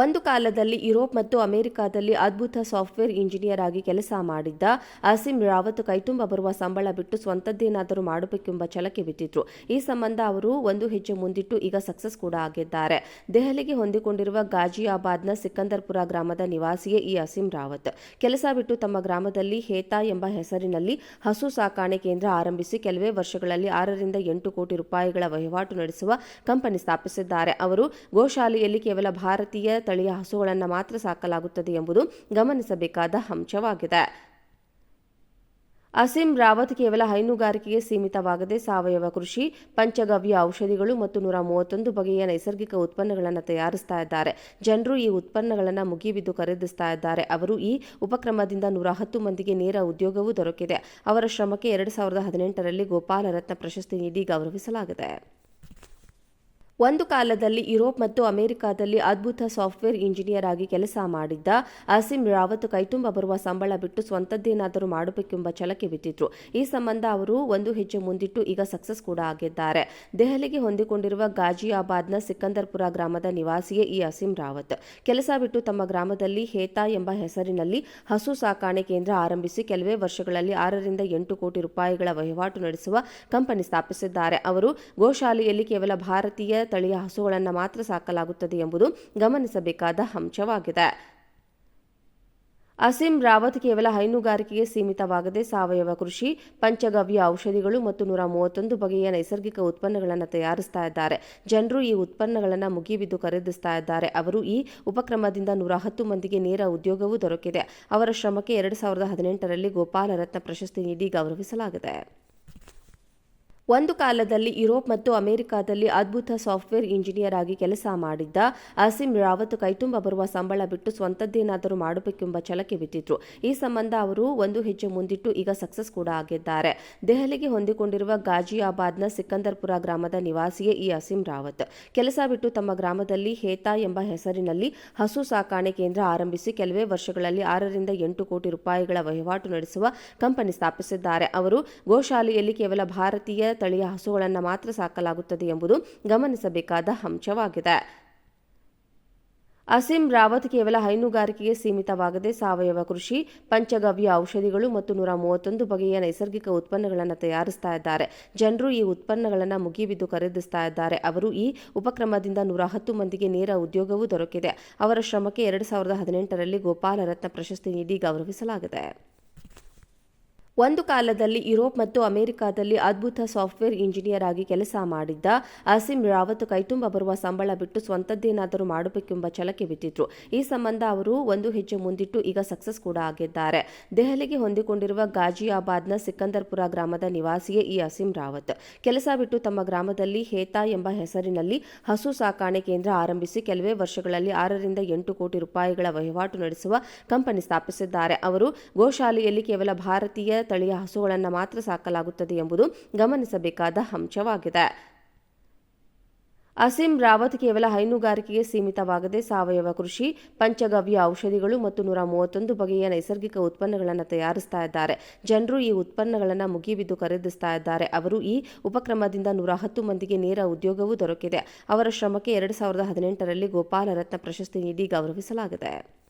ಒಂದು ಕಾಲದಲ್ಲಿ ಯುರೋಪ್ ಮತ್ತು ಅಮೆರಿಕಾದಲ್ಲಿ ಅದ್ಭುತ ಸಾಫ್ಟ್ವೇರ್ ಇಂಜಿನಿಯರ್ ಆಗಿ ಕೆಲಸ ಮಾಡಿದ್ದ ಅಸಿಂ ರಾವತ್ ಕೈತುಂಬ ಬರುವ ಸಂಬಳ ಬಿಟ್ಟು ಸ್ವಂತದ್ದೇನಾದರೂ ಮಾಡಬೇಕೆಂಬ ಛಲಕ್ಕೆ ಬಿದ್ದಿದ್ರು. ಈ ಸಂಬಂಧ ಅವರು ಒಂದು ಹೆಜ್ಜೆ ಮುಂದಿಟ್ಟು ಈಗ ಸಕ್ಸಸ್ ಕೂಡ ಆಗಿದ್ದಾರೆ. ದೆಹಲಿಗೆ ಹೊಂದಿಕೊಂಡಿರುವ ಗಾಜಿಯಾಬಾದ್ನ ಸಿಕಂದರ್ಪುರ ಗ್ರಾಮದ ನಿವಾಸಿಯೇ ಈ ಅಸಿಂ ರಾವತ್. ಕೆಲಸ ಬಿಟ್ಟು ತಮ್ಮ ಗ್ರಾಮದಲ್ಲಿ ಹೇತಾ ಎಂಬ ಹೆಸರಿನಲ್ಲಿ ಹಸು ಸಾಕಾಣೆ ಕೇಂದ್ರ ಆರಂಭಿಸಿ ಕೆಲವೇ ವರ್ಷಗಳಲ್ಲಿ ಆರರಿಂದ ಎಂಟು ಕೋಟಿ ರೂಪಾಯಿಗಳ ವಹಿವಾಟು ನಡೆಸುವ ಕಂಪನಿ ಸ್ಥಾಪಿಸಿದ್ದಾರೆ. ಅವರು ಗೋಶಾಲೆಯಲ್ಲಿ ಕೇವಲ ಭಾರತೀಯ ತಳಿಯ ಹಸುಗಳನ್ನು ಮಾತ್ರ ಸಾಕಲಾಗುತ್ತದೆ ಎಂಬುದು ಗಮನಿಸಬೇಕಾದ ಅಂಶವಾಗಿದೆ. ಅಸಿಂ ರಾವತ್ ಕೇವಲ ಹೈನುಗಾರಿಕೆಗೆ ಸೀಮಿತವಾಗದೆ ಸಾವಯವ ಕೃಷಿ, ಪಂಚಗವ್ಯ ಔಷಧಿಗಳು ಮತ್ತು ನೂರ ಮೂವತ್ತೊಂದು ಬಗೆಯ ನೈಸರ್ಗಿಕ ಉತ್ಪನ್ನಗಳನ್ನು ತಯಾರಿಸ್ತಾ ಇದ್ದಾರೆ. ಜನರು ಈ ಉತ್ಪನ್ನಗಳನ್ನು ಮುಗಿಬಿದ್ದು ಖರೀದಿಸ್ತಾ ಇದ್ದಾರೆ. ಅವರು ಈ ಉಪಕ್ರಮದಿಂದ ನೂರ ಹತ್ತು ಮಂದಿಗೆ ನೇರ ಉದ್ಯೋಗವೂ ದೊರಕಿದೆ. ಅವರ ಶ್ರಮಕ್ಕೆ ಎರಡು ಸಾವಿರದ ಹದಿನೆಂಟರಲ್ಲಿ ಗೋಪಾಲರತ್ನ ಪ್ರಶಸ್ತಿ ನೀಡಿ ಗೌರವಿಸಲಾಗಿದೆ. ಒಂದು ಕಾಲದಲ್ಲಿ ಯುರೋಪ್ ಮತ್ತು ಅಮೆರಿಕಾದಲ್ಲಿ ಅದ್ಭುತ ಸಾಫ್ಟ್ವೇರ್ ಇಂಜಿನಿಯರ್ ಆಗಿ ಕೆಲಸ ಮಾಡಿದ್ದ ಅಸಿಂ ರಾವತ್ ಕೈತುಂಬ ಬರುವ ಸಂಬಳ ಬಿಟ್ಟು ಸ್ವಂತದ್ದೇನಾದರೂ ಮಾಡಬೇಕೆಂಬ ಛಲಕ್ಕೆ ಬಿದ್ದಿದ್ರು. ಈ ಸಂಬಂಧ ಅವರು ಒಂದು ಹೆಜ್ಜೆ ಮುಂದಿಟ್ಟು ಈಗ ಸಕ್ಸಸ್ ಕೂಡ ಆಗಿದ್ದಾರೆ. ದೆಹಲಿಗೆ ಹೊಂದಿಕೊಂಡಿರುವ ಗಾಜಿಯಾಬಾದ್ನ ಸಿಕಂದರ್ಪುರ ಗ್ರಾಮದ ನಿವಾಸಿಯೇ ಈ ಅಸಿಂ ರಾವತ್. ಕೆಲಸ ಬಿಟ್ಟು ತಮ್ಮ ಗ್ರಾಮದಲ್ಲಿ ಹೇತಾ ಎಂಬ ಹೆಸರಿನಲ್ಲಿ ಹಸು ಸಾಕಾಣೆ ಕೇಂದ್ರ ಆರಂಭಿಸಿ ಕೆಲವೇ ವರ್ಷಗಳಲ್ಲಿ ಆರರಿಂದ ಎಂಟು ಕೋಟಿ ರೂಪಾಯಿಗಳ ವಹಿವಾಟು ನಡೆಸುವ ಕಂಪನಿ ಸ್ಥಾಪಿಸಿದ್ದಾರೆ. ಅವರು ಗೋಶಾಲೆಯಲ್ಲಿ ಕೇವಲ ಭಾರತೀಯ ತಳಿಯ ಹಸುಗಳನ್ನು ಮಾತ್ರ ಸಾಕಲಾಗುತ್ತದೆ ಎಂಬುದು ಗಮನಿಸಬೇಕಾದ ಅಂಶವಾಗಿದೆ. ಅಸಿಂ ರಾವತ್ ಕೇವಲ ಹೈನುಗಾರಿಕೆಗೆ ಸೀಮಿತವಾಗದೆ ಸಾವಯವ ಕೃಷಿ, ಪಂಚಗವ್ಯ ಔಷಧಿಗಳು ಮತ್ತು ನೂರ ಮೂವತ್ತೊಂದು ಬಗೆಯ ನೈಸರ್ಗಿಕ ಉತ್ಪನ್ನಗಳನ್ನು ತಯಾರಿಸ್ತಾ ಇದ್ದಾರೆ. ಜನರು ಈ ಉತ್ಪನ್ನಗಳನ್ನು ಮುಗಿಬಿದ್ದು ಖರೀದಿಸ್ತಾ ಇದ್ದಾರೆ. ಅವರು ಈ ಉಪಕ್ರಮದಿಂದ ನೂರ ಹತ್ತು ಮಂದಿಗೆ ನೇರ ಉದ್ಯೋಗವೂ ದೊರಕಿದೆ. ಅವರ ಶ್ರಮಕ್ಕೆ ಎರಡು ಸಾವಿರದ ಹದಿನೆಂಟರಲ್ಲಿ ಗೋಪಾಲ ಪ್ರಶಸ್ತಿ ನೀಡಿ ಗೌರವಿಸಲಾಗಿದೆ. ಒಂದು ಕಾಲದಲ್ಲಿ ಯುರೋಪ್ ಮತ್ತು ಅಮೆರಿಕಾದಲ್ಲಿ ಅದ್ಭುತ ಸಾಫ್ಟ್ವೇರ್ ಇಂಜಿನಿಯರ್ ಆಗಿ ಕೆಲಸ ಮಾಡಿದ್ದ ಅಸಿಂ ರಾವತ್ ಕೈತುಂಬ ಬರುವ ಸಂಬಳ ಬಿಟ್ಟು ಸ್ವಂತದ್ದೇನಾದರೂ ಮಾಡಬೇಕೆಂಬ ಛಲಕ್ಕೆ ಬಿದ್ದಿದ್ರು. ಈ ಸಂಬಂಧ ಅವರು ಒಂದು ಹೆಜ್ಜೆ ಮುಂದಿಟ್ಟು ಈಗ ಸಕ್ಸಸ್ ಕೂಡ ಆಗಿದ್ದಾರೆ. ದೆಹಲಿಗೆ ಹೊಂದಿಕೊಂಡಿರುವ ಗಾಜಿಯಾಬಾದ್ನ ಸಿಕಂದರ್ಪುರ ಗ್ರಾಮದ ನಿವಾಸಿಯೇ ಈ ಅಸಿಂ ರಾವತ್. ಕೆಲಸ ಬಿಟ್ಟು ತಮ್ಮ ಗ್ರಾಮದಲ್ಲಿ ಹೇತಾ ಎಂಬ ಹೆಸರಿನಲ್ಲಿ ಹಸು ಸಾಕಾಣೆ ಕೇಂದ್ರ ಆರಂಭಿಸಿ ಕೆಲವೇ ವರ್ಷಗಳಲ್ಲಿ ಆರರಿಂದ ಎಂಟು ಕೋಟಿ ರೂಪಾಯಿಗಳ ವಹಿವಾಟು ನಡೆಸುವ ಕಂಪನಿ ಸ್ಥಾಪಿಸಿದ್ದಾರೆ. ಅವರು ಗೋಶಾಲೆಯಲ್ಲಿ ಕೇವಲ ಭಾರತೀಯ ತಳಿಯ ಹಸುಗಳನ್ನು ಮಾತ್ರ ಸಾಕಲಾಗುತ್ತದೆ ಎಂಬುದು ಗಮನಿಸಬೇಕಾದ ಅಂಶವಾಗಿದೆ. ಅಸಿಂ ರಾವತ್ ಕೇವಲ ಹೈನುಗಾರಿಕೆಗೆ ಸೀಮಿತವಾಗದೆ ಸಾವಯವ ಕೃಷಿ, ಪಂಚಗವ್ಯ ಔಷಧಿಗಳು ಮತ್ತು ನೂರ ಮೂವತ್ತೊಂದು ಬಗೆಯ ನೈಸರ್ಗಿಕ ಉತ್ಪನ್ನಗಳನ್ನು ತಯಾರಿಸ್ತಾ ಇದ್ದಾರೆ. ಜನರು ಈ ಉತ್ಪನ್ನಗಳನ್ನು ಮುಗಿಬಿದ್ದು ಖರೀದಿಸ್ತಾ ಇದ್ದಾರೆ. ಅವರು ಈ ಉಪಕ್ರಮದಿಂದ ನೂರ ಹತ್ತು ಮಂದಿಗೆ ನೇರ ಉದ್ಯೋಗವೂ ದೊರಕಿದೆ. ಅವರ ಶ್ರಮಕ್ಕೆ ಎರಡು ಸಾವಿರದ ಹದಿನೆಂಟರಲ್ಲಿ ಗೋಪಾಲರತ್ನ ಪ್ರಶಸ್ತಿ ನೀಡಿ ಗೌರವಿಸಲಾಗಿದೆ. ಒಂದು ಕಾಲದಲ್ಲಿ ಯುರೋಪ್ ಮತ್ತು ಅಮೆರಿಕಾದಲ್ಲಿ ಅದ್ಭುತ ಸಾಫ್ಟ್ವೇರ್ ಇಂಜಿನಿಯರ್ ಆಗಿ ಕೆಲಸ ಮಾಡಿದ್ದ ಅಸಿಂ ರಾವತ್ ಕೈತುಂಬ ಬರುವ ಸಂಬಳ ಬಿಟ್ಟು ಸ್ವಂತದ್ದೇನಾದರೂ ಮಾಡಬೇಕೆಂಬ ಛಲಕ್ಕೆ ಬಿದ್ದಿದ್ರು. ಈ ಸಂಬಂಧ ಅವರು ಒಂದು ಹೆಜ್ಜೆ ಮುಂದಿಟ್ಟು ಈಗ ಸಕ್ಸಸ್ ಕೂಡ ಆಗಿದ್ದಾರೆ. ದೆಹಲಿಗೆ ಹೊಂದಿಕೊಂಡಿರುವ ಗಾಜಿಯಾಬಾದ್ನ ಸಿಕಂದರ್ಪುರ ಗ್ರಾಮದ ನಿವಾಸಿಯೇ ಈ ಅಸಿಂ ರಾವತ್. ಕೆಲಸ ಬಿಟ್ಟು ತಮ್ಮ ಗ್ರಾಮದಲ್ಲಿ ಹೇತಾ ಎಂಬ ಹೆಸರಿನಲ್ಲಿ ಹಸು ಸಾಕಾಣೆ ಕೇಂದ್ರ ಆರಂಭಿಸಿ ಕೆಲವೇ ವರ್ಷಗಳಲ್ಲಿ ಆರರಿಂದ ಎಂಟು ಕೋಟಿ ರೂಪಾಯಿಗಳ ವಹಿವಾಟು ನಡೆಸುವ ಕಂಪನಿ ಸ್ಥಾಪಿಸಿದ್ದಾರೆ. ಅವರು ಗೋಶಾಲೆಯಲ್ಲಿ ಕೇವಲ ಭಾರತೀಯ ತಳಿಯ ಹಸುಗಳನ್ನು ಮಾತ್ರ ಸಾಕಲಾಗುತ್ತದೆ ಎಂಬುದು ಗಮನಿಸಬೇಕಾದ ಅಂಶವಾಗಿದೆ. ಅಸಿಂ ರಾವತ್ ಕೇವಲ ಹೈನುಗಾರಿಕೆಗೆ ಸೀಮಿತವಾಗದೆ ಸಾವಯವ ಕೃಷಿ, ಪಂಚಗವ್ಯ ಔಷಧಿಗಳು ಮತ್ತು ನೂರ ಮೂವತ್ತೊಂದು ಬಗೆಯ ನೈಸರ್ಗಿಕ ಉತ್ಪನ್ನಗಳನ್ನು ತಯಾರಿಸ್ತಾ ಇದ್ದಾರೆ. ಜನರು ಈ ಉತ್ಪನ್ನಗಳನ್ನು ಮುಗಿಬಿದ್ದು ಖರೀದಿಸ್ತಾ ಇದ್ದಾರೆ. ಅವರು ಈ ಉಪಕ್ರಮದಿಂದ ನೂರ ಹತ್ತು ಮಂದಿಗೆ ನೇರ ಉದ್ಯೋಗವೂ ದೊರಕಿದೆ. ಅವರ ಶ್ರಮಕ್ಕೆ ಎರಡು ಸಾವಿರದ ಹದಿನೆಂಟರಲ್ಲಿ ಗೋಪಾಲರತ್ನ ಪ್ರಶಸ್ತಿ ನೀಡಿ ಗೌರವಿಸಲಾಗಿದೆ.